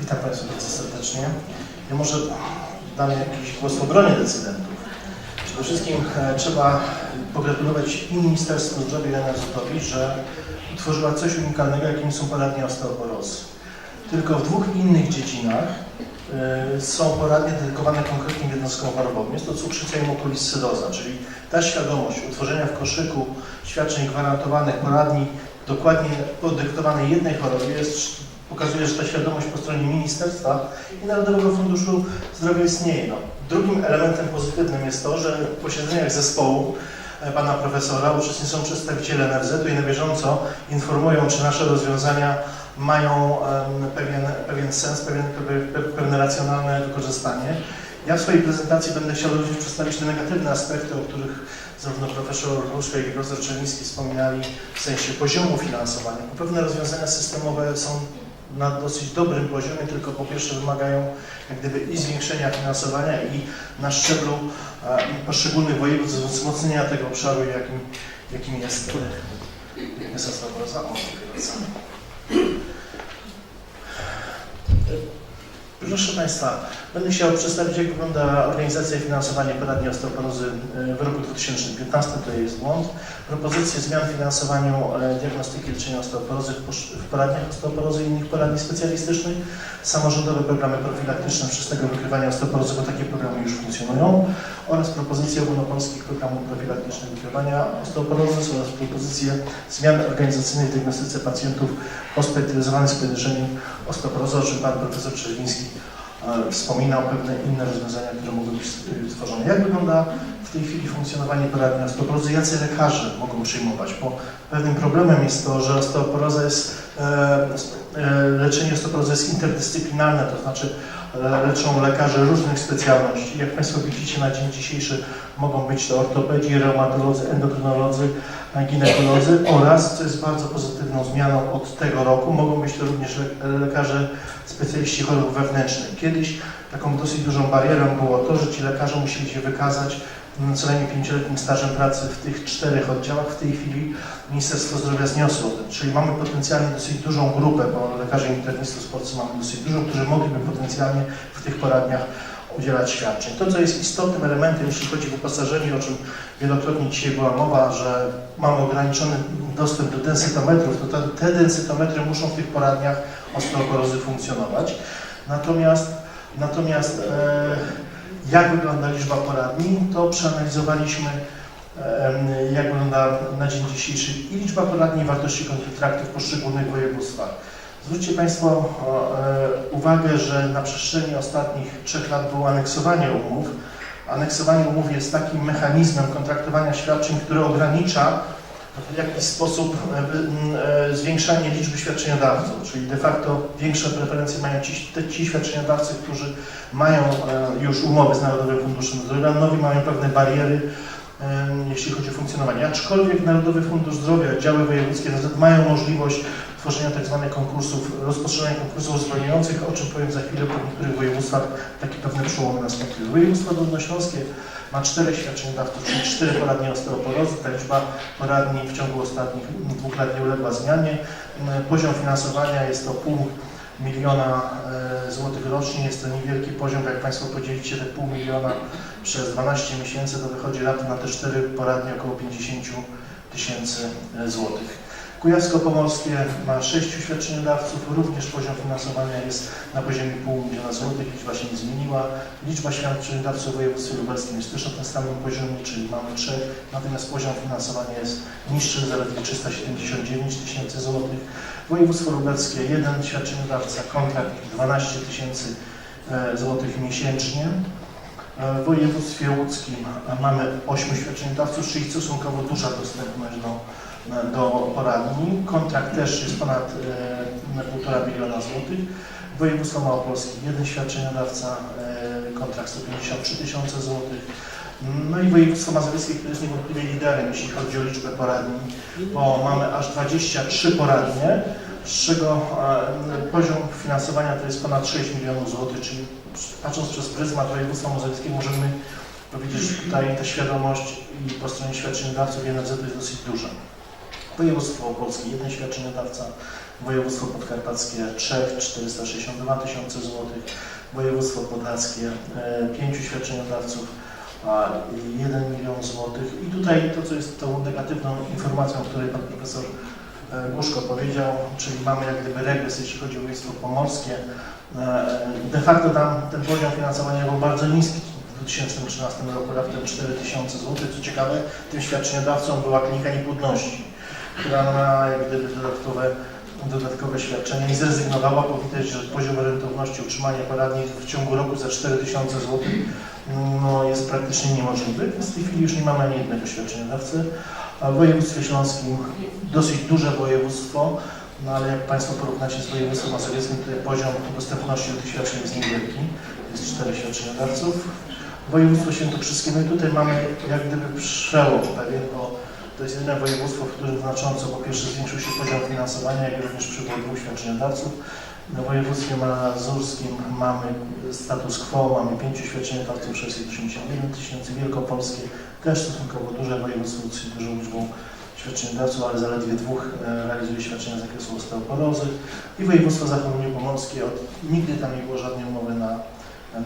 Witam Państwa bardzo serdecznie. Ja może dam jakiś głos w obronie decydentów. Przede wszystkim e, trzeba pogratulować i Ministerstwu Zdrowia i NFZ-owi, że utworzyła coś unikalnego, jakim są poradnie osteoporozy. Tylko w dwóch innych dziedzinach e, są poradnie dedykowane konkretnym jednostkom chorobowym. Jest to cukrzyca i mukowiscydoza, czyli ta świadomość utworzenia w koszyku świadczeń gwarantowanych poradni dokładnie podyktowanej jednej chorobie jest, pokazuje, że ta świadomość po stronie Ministerstwa i Narodowego Funduszu Zdrowia istnieje. No. Drugim elementem pozytywnym jest to, że w posiedzeniach zespołu e, pana profesora uczestniczą przedstawiciele NFZ-u i na bieżąco informują, czy nasze rozwiązania mają pewien, pewien sens, pewien, pe- pewne racjonalne wykorzystanie. Ja w swojej prezentacji będę chciał również przedstawić te negatywne aspekty, o których zarówno profesor Ruszka, jak i profesor Czerniński wspominali w sensie poziomu finansowania. Bo pewne rozwiązania systemowe są na dosyć dobrym poziomie, tylko po pierwsze wymagają jak gdyby i zwiększenia finansowania i na szczeblu e, poszczególnych województw wzmocnienia tego obszaru, jakim, jakim jest e, jest osteoporoza. O, wracamy. Proszę Państwa, będę chciał przedstawić, jak wygląda organizacja i finansowanie poradni osteoporozy e, w roku 2015, to jest błąd. Propozycje zmian w finansowaniu e, diagnostyki leczenia osteoporozy w poradniach osteoporozy i innych poradni specjalistycznych, samorządowe programy profilaktyczne wczesnego wykrywania osteoporozy, bo takie programy już funkcjonują, oraz propozycje ogólnopolskich programów profilaktycznych wykrywania osteoporozy oraz propozycje zmian organizacyjnych w diagnostyce pacjentów hospitalizowanych z podejrzeniem osteoporozy, o czym Pan Profesor Czerwiński e, wspominał, pewne inne rozwiązania, które mogą być e, stworzone. Jak wygląda w tej chwili funkcjonowanie poradni osteoporozy? Jacy lekarze mogą przyjmować? Bo pewnym problemem jest to, że osteoporoza jest, e, e, leczenie osteoporozy jest interdyscyplinarne, to znaczy e, leczą lekarze różnych specjalności. Jak Państwo widzicie na dzień dzisiejszy mogą być to ortopedzi, reumatolodzy, endokrynolodzy, ginekolodzy oraz, co jest bardzo pozytywną zmianą od tego roku, mogą być to również le- lekarze specjaliści chorób wewnętrznych. Kiedyś taką dosyć dużą barierą było to, że ci lekarze musieli się wykazać co najmniej pięcioletnim stażem pracy w tych czterech oddziałach. W tej chwili Ministerstwo Zdrowia zniosło czyli mamy potencjalnie dosyć dużą grupę, bo lekarzy internistów z mamy dosyć dużo, którzy mogliby potencjalnie w tych poradniach udzielać świadczeń. To, co jest istotnym elementem, jeśli chodzi o wyposażenie, o czym wielokrotnie dzisiaj była mowa, że mamy ograniczony dostęp do densytometrów, to te densytometry muszą w tych poradniach osteoporozy funkcjonować. Natomiast, natomiast e, jak wygląda liczba poradni, to przeanalizowaliśmy jak wygląda na dzień dzisiejszy i liczba poradni i wartości kontraktów w poszczególnych województwach. Zwróćcie Państwo e, uwagę, że na przestrzeni ostatnich trzech lat było aneksowanie umów. Aneksowanie umów jest takim mechanizmem kontraktowania świadczeń, który ogranicza w jakiś sposób e, e, zwiększanie liczby świadczeniodawców, czyli de facto większe preferencje mają ci, te, ci świadczeniodawcy, którzy mają e, już umowy z Narodowym Funduszem Zdrowia, nowi mają pewne bariery, jeśli chodzi o funkcjonowanie. Aczkolwiek Narodowy Fundusz Zdrowia, oddziały wojewódzkie mają możliwość tworzenia tzw. konkursów, rozpoczynania konkursów zwalniających, o czym powiem za chwilę, po niektórych województwach takie pewne przełomy nastąpiły. Województwo dolnośląskie ma czterech świadczeniodawców, czyli cztery poradnie osteoporozy. Ta liczba poradni w ciągu ostatnich dwóch lat nie uległa zmianie. M, Poziom finansowania jest to pół miliona e, złotych rocznie. Jest to niewielki poziom, jak Państwo podzielicie te pół miliona przez 12 miesięcy, to wychodzi raptem na te cztery poradnie około 50 tysięcy e, złotych. Kujawsko-Pomorskie ma sześciu świadczeniodawców, również poziom finansowania jest na poziomie pół miliona złotych, liczba się nie zmieniła. Liczba świadczeniodawców w województwie lubelskim jest też na tym samym poziomie, czyli mamy trzech, natomiast poziom finansowania jest niższy, zaledwie 379 tysięcy złotych. Województwo lubelskie, jeden świadczeniodawca, kontrakt 12 tysięcy e, złotych miesięcznie. E, W województwie łódzkim mamy 8 świadczeniodawców, czyli stosunkowo duża dostępność do, do poradni. Kontrakt też jest ponad e, 1,5 biliona złotych. Województwo małopolskie, jeden świadczeniodawca, e, kontrakt 153 tysiące złotych. No i województwo mazowieckie, które jest niewątpliwie liderem, jeśli chodzi o liczbę poradni, bo mamy aż 23 poradnie, z czego e, poziom finansowania to jest ponad 6 milionów złotych, czyli patrząc przez pryzmat województwa mazowieckiego możemy powiedzieć, że tutaj ta świadomość i po stronie świadczeniodawców i NFZ jest dosyć duża. Województwo opolskie jeden świadczeniodawca, województwo podkarpackie trzech 462 tysiące złotych, województwo podlaskie e, pięciu świadczeniodawców, a 1 milion złotych. I tutaj to, co jest tą negatywną informacją, o której pan profesor e, Głuszko powiedział, czyli mamy jak gdyby regres, jeśli chodzi o województwo pomorskie. E, De facto tam ten poziom finansowania był bardzo niski. W 2013 roku raptem 4 tysiące złotych. Co ciekawe, tym świadczeniodawcą była klinika niepłodności, która ma jak gdyby dodatkowe, dodatkowe świadczenia i zrezygnowała, bo widać, że poziom rentowności utrzymania poradni w ciągu roku za 4 tysiące złotych no, jest praktycznie niemożliwy, w tej chwili już nie mamy ani jednego świadczeniodawcy. W województwie śląskim dosyć duże województwo, no ale jak Państwo porównacie z województwem mazowieckim, tutaj poziom dostępności do tych świadczeń jest niewielki, jest cztery świadczeniodawców. Województwo świętokrzyskie, no i tutaj mamy jak gdyby przełom pewien, bo to jest jedyne województwo, w którym znacząco po pierwsze zwiększył się poziom finansowania, jak również przybyło dwóch świadczeniodawców. W województwie mazurskim mamy status quo, mamy pięciu świadczeniodawców, 681 tysięcy, Wielkopolskie też stosunkowo duże województwo z dużą liczbą świadczeniodawców, ale zaledwie dwóch e, realizuje świadczenia z zakresu osteoporozy i województwo zachodniopomorskie, od, nigdy tam nie było żadnej umowy na,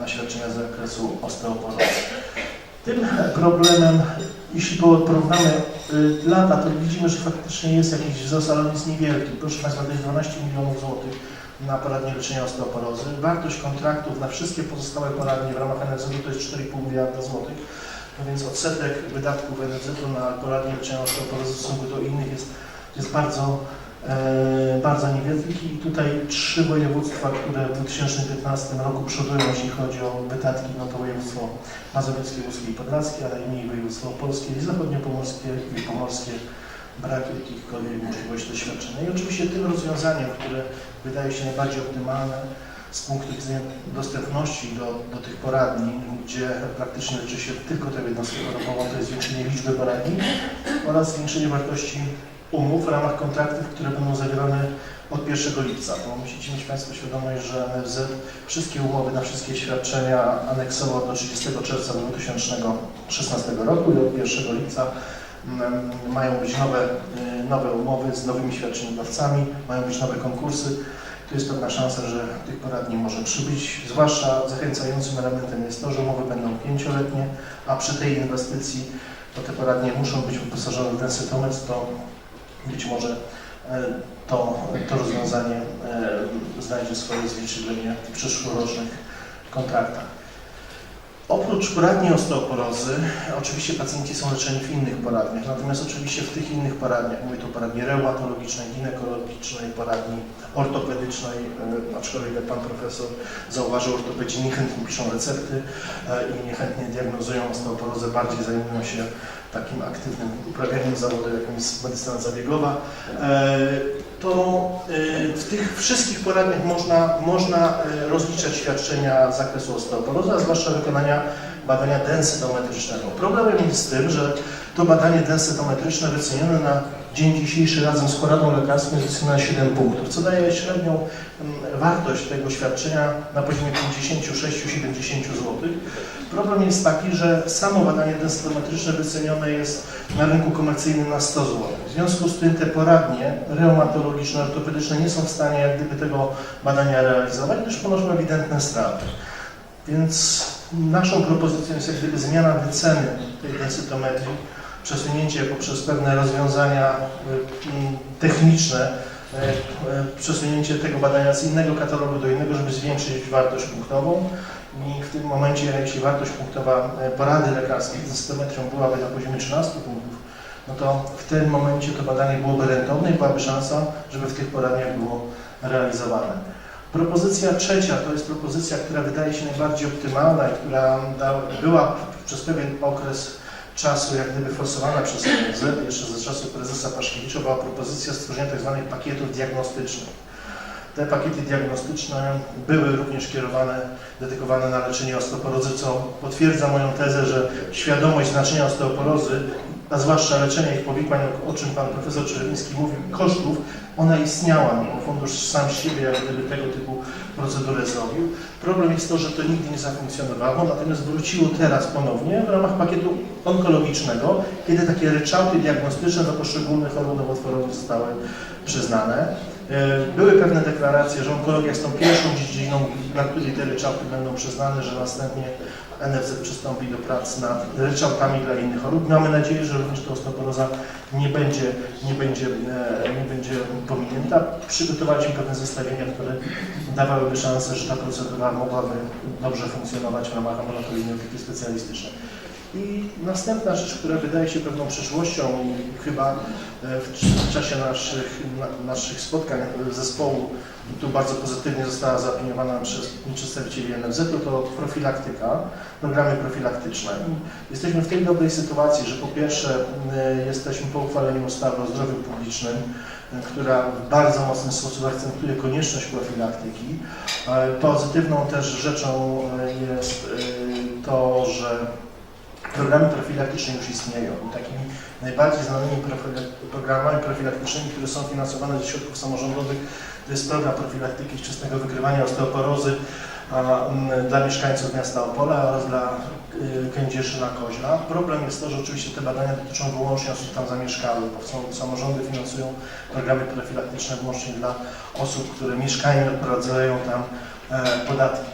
na świadczenia z zakresu osteoporozy. Tym problemem, jeśli porównamy y, lata, to widzimy, że faktycznie jest jakiś wzrost, ale on jest niewielki. Proszę Państwa, to jest 12 milionów złotych na poradnie leczenia osteoporozy. Wartość kontraktów na wszystkie pozostałe poradnie w ramach NFZ to jest 4,5 miliarda złotych. No więc odsetek wydatków NFZ-u na poradnie leczenia osteoporozy w stosunku do innych jest, jest bardzo, bardzo niewielki. I tutaj trzy województwa, które w 2015 roku przodują, jeśli chodzi o wydatki, no to województwo mazowieckie, łódzkie i podlaskie, ale i województwo opolskie i zachodniopomorskie i pomorskie brak jakichkolwiek możliwości doświadczenia. I oczywiście tym rozwiązaniem, które wydaje się najbardziej optymalne z punktu widzenia dostępności do, do tych poradni, gdzie praktycznie leczy się tylko tę jednostkę chorobową, to jest zwiększenie liczby poradni oraz zwiększenie wartości umów w ramach kontraktów, które będą zawierane od 1 lipca, bo musicie mieć Państwo świadomość, że NFZ wszystkie umowy na wszystkie świadczenia aneksował do 30 czerwca 2016 roku i od 1 lipca mm, mają być nowe, y, nowe umowy z nowymi świadczeniodawcami, mają być nowe konkursy. Tu jest pewna szansa, że tych poradni może przybyć, zwłaszcza zachęcającym elementem jest to, że umowy będą pięcioletnie, a przy tej inwestycji to te poradnie muszą być wyposażone w densytometr, to być może e, to, to rozwiązanie e, znajdzie swoje odzwierciedlenie w przyszłorocznych kontraktach. Oprócz poradni osteoporozy, oczywiście pacjenci są leczeni w innych poradniach, natomiast oczywiście w tych innych poradniach, mówię tu o poradni reumatologicznej, ginekologicznej, poradni ortopedycznej, e, aczkolwiek jak Pan Profesor zauważył, ortopedzi niechętnie piszą recepty i niechętnie diagnozują osteoporozę, bardziej zajmują się takim aktywnym uprawianiem zawodu, jakim jest medycyna zabiegowa, e, to e, w tych wszystkich poradniach można, można e, rozliczać świadczenia z zakresu osteoporozy, a zwłaszcza wykonania badania densytometrycznego. Problemem jest z tym, że to badanie densytometryczne wycenione na dzień dzisiejszy razem z poradą lekarską jest na 7 punktów, co daje średnią mm, wartość tego świadczenia na poziomie 56-70 zł. Problem jest taki, że samo badanie densytometryczne wycenione jest na rynku komercyjnym na 100 zł. W związku z tym te poradnie reumatologiczne, ortopedyczne nie są w stanie jak gdyby tego badania realizować, gdyż ponoszą ewidentne straty. Więc naszą propozycją jest jak gdyby zmiana wyceny tej densytometrii, przesunięcie poprzez pewne rozwiązania mm, techniczne, y, y, przesunięcie tego badania z innego katalogu do innego, żeby zwiększyć wartość punktową. I w tym momencie, jeśli wartość punktowa e, porady lekarskiej z densytometrią byłaby na poziomie 13 punktów, no to w tym momencie to badanie byłoby rentowne i byłaby szansa, żeby w tych poradniach było realizowane. Propozycja trzecia to jest propozycja, która wydaje się najbardziej optymalna i która była przez pewien okres czasu jak gdyby forsowana przez NFZ, jeszcze ze czasów prezesa Paszkiewicza, była propozycja stworzenia tzw. pakietów diagnostycznych. Te pakiety diagnostyczne były również kierowane, dedykowane na leczenie osteoporozy, co potwierdza moją tezę, że świadomość znaczenia osteoporozy a zwłaszcza leczenia ich powikłań, o czym Pan Profesor Czerwiński mówił, kosztów, ona istniała, mimo fundusz sam siebie jak gdyby tego typu procedurę zrobił. Problem jest to, że to nigdy nie zafunkcjonowało, natomiast wróciło teraz ponownie w ramach pakietu onkologicznego, kiedy takie ryczałty diagnostyczne do poszczególnych chorób nowotworowych zostały przyznane. E, Były pewne deklaracje, że onkologia jest tą pierwszą dziedziną, na której te ryczałty będą przyznane, że następnie NFZ przystąpi do prac nad ryczałtami dla innych chorób. Mamy nadzieję, że również ta osteoporoza nie będzie, nie będzie, e, nie będzie pominięta. Przygotowaliśmy pewne zestawienia, które dawałyby szansę, że ta procedura mogłaby dobrze funkcjonować w ramach ambulatoryjnej opieki specjalistycznej. I następna rzecz, która wydaje się pewną przyszłością i chyba e, w, czasie naszych, na, naszych spotkań zespołu tu bardzo pozytywnie została zaopiniowana przez przedstawicieli NFZ-u, to profilaktyka, programy profilaktyczne. I Jesteśmy w tej dobrej sytuacji, że po pierwsze e, jesteśmy po uchwaleniu ustawy o zdrowiu publicznym, e, która w bardzo mocny sposób akcentuje konieczność profilaktyki. Pozytywną też rzeczą e, jest e, to, że programy profilaktyczne już istnieją. Takimi najbardziej znanymi programami profilaktycznymi, które są finansowane ze środków samorządowych, to jest program profilaktyki wczesnego wykrywania osteoporozy dla mieszkańców miasta Opola oraz dla y, Kędzierszyna Koźla. Problem jest to, że oczywiście te badania dotyczą wyłącznie osób tam zamieszkałych, bo samorządy finansują programy profilaktyczne wyłącznie dla osób, które mieszkają i odprowadzają tam e, podatki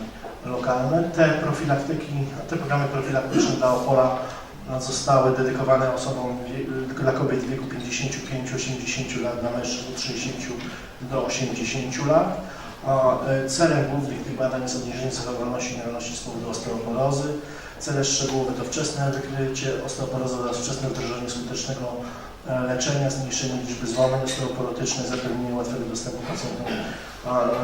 lokalne. Te profilaktyki, te programy profilaktyczne dla Opola no, zostały dedykowane osobom dla kobiet w wieku 55-80 lat, dla mężczyzn od 60 do 80 lat. E, celem głównych tych badań jest obniżenie zachowalności i normalności z powodu osteoporozy. Cele szczegółowe to wczesne wykrycie osteoporozy oraz wczesne wdrożenie skutecznego leczenia, zmniejszenie liczby złamań osteoporotycznych, zapewnienie łatwego dostępu pacjentom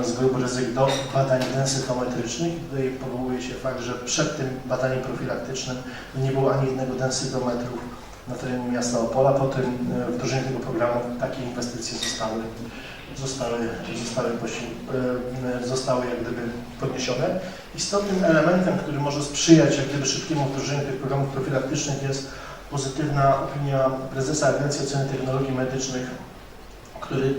z grup ryzyk do badań densytometrycznych. Tutaj powołuje się fakt, że przed tym badaniem profilaktycznym nie było ani jednego densytometru na terenie miasta Opola. Po tym e, wdrożeniu tego programu takie inwestycje zostały, zostały, zostały, e, zostały jak gdyby podniesione. Istotnym elementem, który może sprzyjać jak gdyby szybkiemu wdrożeniu tych programów profilaktycznych jest pozytywna opinia prezesa Agencji Oceny Technologii Medycznych, który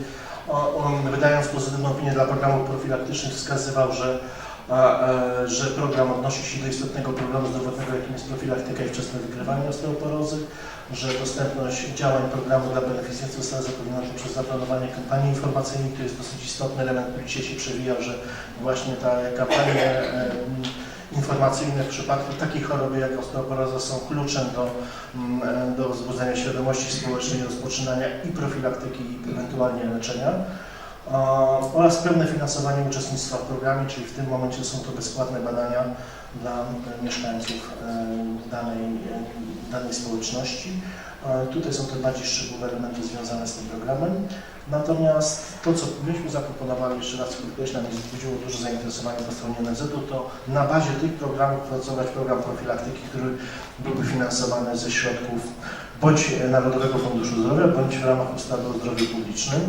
on, wydając pozytywną opinię dla programów profilaktycznych wskazywał, że, że program odnosi się do istotnego problemu zdrowotnego, jakim jest profilaktyka i wczesne wykrywanie osteoporozy, że dostępność działań programu dla beneficjentów została zapewniona poprzez zaplanowanie kampanii informacyjnej. To jest dosyć istotny element, który dzisiaj się przewijał, że właśnie ta kampanie e, informacyjne w przypadku takiej choroby jak osteoporoza są kluczem do, mm, e, do wzbudzenia świadomości społecznej, rozpoczynania i profilaktyki, i ewentualnie leczenia. Oraz pełne finansowanie uczestnictwa w programie, czyli w tym momencie są to bezpłatne badania dla e, mieszkańców e, danej, danej społeczności. E, Tutaj są te bardziej szczegółowe elementy związane z tym programem. Natomiast to, co myśmy zaproponowali, jeszcze raz podkreślam, jest wzbudziło duże zainteresowanie po stronie NFZ-u, to na bazie tych programów pracować program profilaktyki, który byłby finansowany ze środków bądź Narodowego Funduszu Zdrowia, bądź w ramach ustawy o zdrowiu publicznym.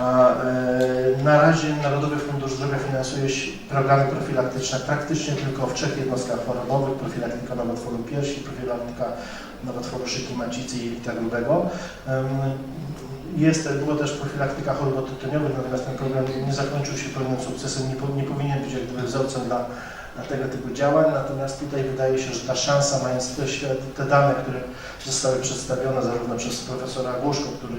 A, e, na razie Narodowy Fundusz Zdrowia finansuje programy profilaktyczne praktycznie tylko w trzech jednostkach chorobowych, profilaktyka nowotworu piersi, profilaktyka nowotworu szyki macicy i jelita grubego. Jest, była też profilaktyka chorób tytoniowych, natomiast ten program nie zakończył się pełnym sukcesem, nie, po- nie powinien być jak gdyby wzorcem dla, dla tego typu działań, natomiast tutaj wydaje się, że ta szansa, mając te, te dane, które zostały przedstawione zarówno przez profesora Głuszko, który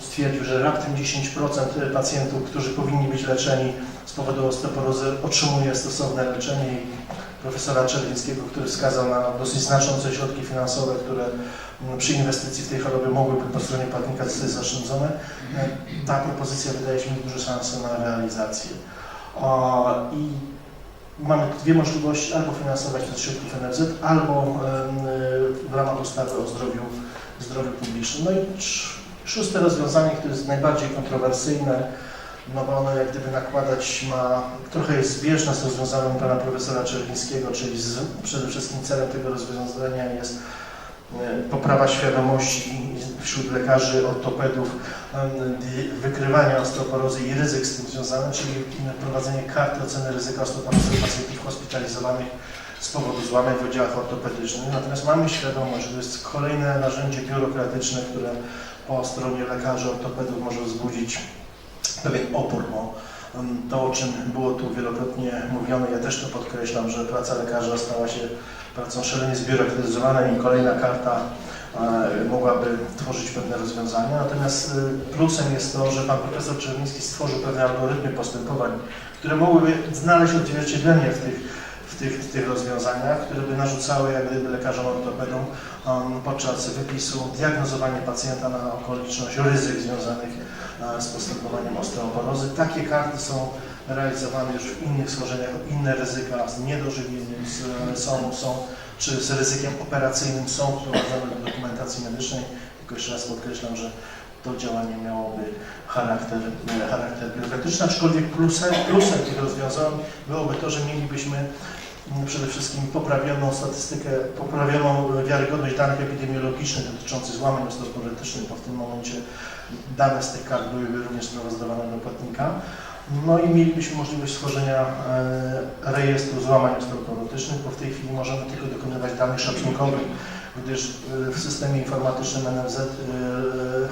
stwierdził, że raptem 10% pacjentów, którzy powinni być leczeni z powodu osteoporozy otrzymuje stosowne leczenie i profesora Czerwińskiego, który wskazał na dosyć znaczące środki finansowe, które przy inwestycji w tej chorobie mogłyby po stronie płatnika zostać zaoszczędzone. E, Ta propozycja wydaje się mieć duże szanse na realizację. I mamy dwie możliwości, albo finansować to z środków NFZ, albo em, w ramach ustawy o zdrowiu, zdrowiu publicznym. No i szóste rozwiązanie, które jest najbardziej kontrowersyjne, no bo ono jak gdyby nakładać ma, trochę jest zbieżne z rozwiązaniem pana profesora Czerwińskiego, czyli z, przede wszystkim celem tego rozwiązania jest e, poprawa świadomości wśród lekarzy, ortopedów, di- wykrywania osteoporozy i ryzyk z tym związanych, czyli prowadzenie karty oceny ryzyka osteoporozy pacjentów hospitalizowanych z powodu złamań w oddziałach ortopedycznych. Natomiast mamy świadomość, że to jest kolejne narzędzie biurokratyczne, które po stronie lekarzy, ortopedów może wzbudzić pewien opór, bo em, to, o czym było tu wielokrotnie mówione, ja też to podkreślam, że praca lekarza stała się pracą szalenie zbiurokratyzowaną i kolejna karta e, mogłaby tworzyć pewne rozwiązania. Natomiast e, plusem jest to, że pan profesor Czerwiński stworzył pewne algorytmy postępowań, które mogłyby znaleźć odzwierciedlenie w tych, w tych, tych rozwiązaniach, które by narzucały jak gdyby lekarzom ortopedom um, podczas wypisu diagnozowanie pacjenta na okoliczność ryzyk związanych e, z postępowaniem osteoporozy. Takie karty są realizowane już w innych schorzeniach, inne ryzyka z niedożywieniem z, są, są, czy z ryzykiem operacyjnym są wprowadzone do dokumentacji medycznej. Tylko jeszcze raz podkreślam, że to działanie miałoby charakter, e, charakter biurokratyczny, aczkolwiek plusem, plusem tych rozwiązań byłoby to, że mielibyśmy mm, przede wszystkim poprawioną statystykę, poprawioną wiarygodność danych epidemiologicznych dotyczących złamań osteoporycznych, bo w tym momencie dane z tych kart byłyby również sprawozdawane do płatnika. No i mielibyśmy możliwość stworzenia e, rejestru złamań osteoporycznych, bo w tej chwili możemy tylko dokonywać danych szacunkowych, gdyż e, w systemie informatycznym NFZ e,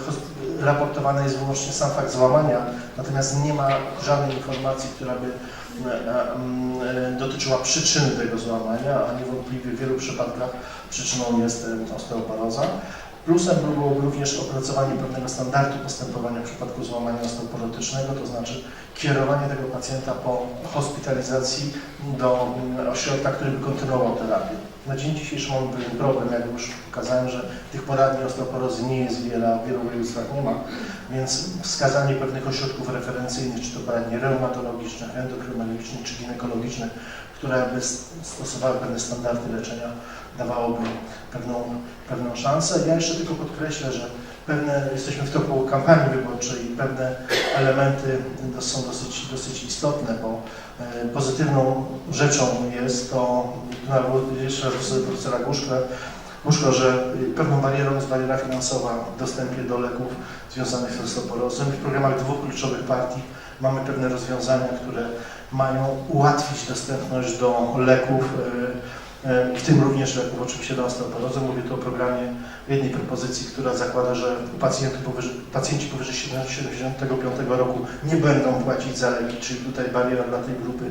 hos- raportowany jest wyłącznie sam fakt złamania, natomiast nie ma żadnej informacji, która by e, e, m, e, dotyczyła przyczyny tego złamania, a niewątpliwie w wielu przypadkach przyczyną jest e, osteoporoza. Plusem byłoby również opracowanie pewnego standardu postępowania w przypadku złamania osteoporotycznego, to znaczy kierowanie tego pacjenta po hospitalizacji do mm, ośrodka, który by kontynuował terapię. Na dzień dzisiejszy mamy pewien problem, jak już pokazałem, że tych poradni osteoporozy nie jest wiele, a w wielu województwach nie ma, więc wskazanie pewnych ośrodków referencyjnych, czy to poradni reumatologicznych, endokrynologicznych, czy ginekologicznych, które by stosowały pewne standardy leczenia, dawałoby pewną, pewną szansę. Ja jeszcze tylko podkreślę, że pewne, jesteśmy w toku kampanii wyborczej i pewne elementy są dosyć, dosyć istotne, bo e, pozytywną rzeczą jest to, jeszcze raz do profesora Guszka, Guszko, że pewną barierą jest bariera finansowa w dostępie do leków związanych z osteoporozą. W programach dwóch kluczowych partii mamy pewne rozwiązania, które mają ułatwić dostępność do leków, e, e, w tym również leków oczywiście do osteoporozy. Mówię tu o programie jednej propozycji, która zakłada, że powyżej, pacjenci powyżej 75 roku nie będą płacić za leki, czyli tutaj bariera dla tej grupy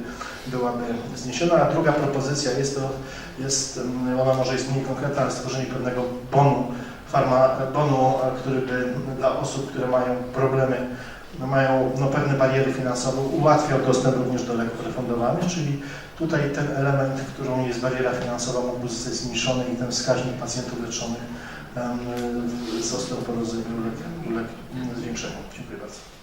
byłaby zniesiona. A druga propozycja jest to, jest, mm, ona może jest mniej konkretna, ale stworzenie pewnego bonu, farma, bonu, a który by dla osób, które mają problemy, no mają no, pewne bariery finansowe, ułatwiał dostęp również do leków refundowanych, czyli tutaj ten element, którą jest bariera finansowa, mógłby zostać zmniejszony i ten wskaźnik pacjentów leczonych em, z osteoporozy uległ, uległ zwiększeniu. Dziękuję bardzo.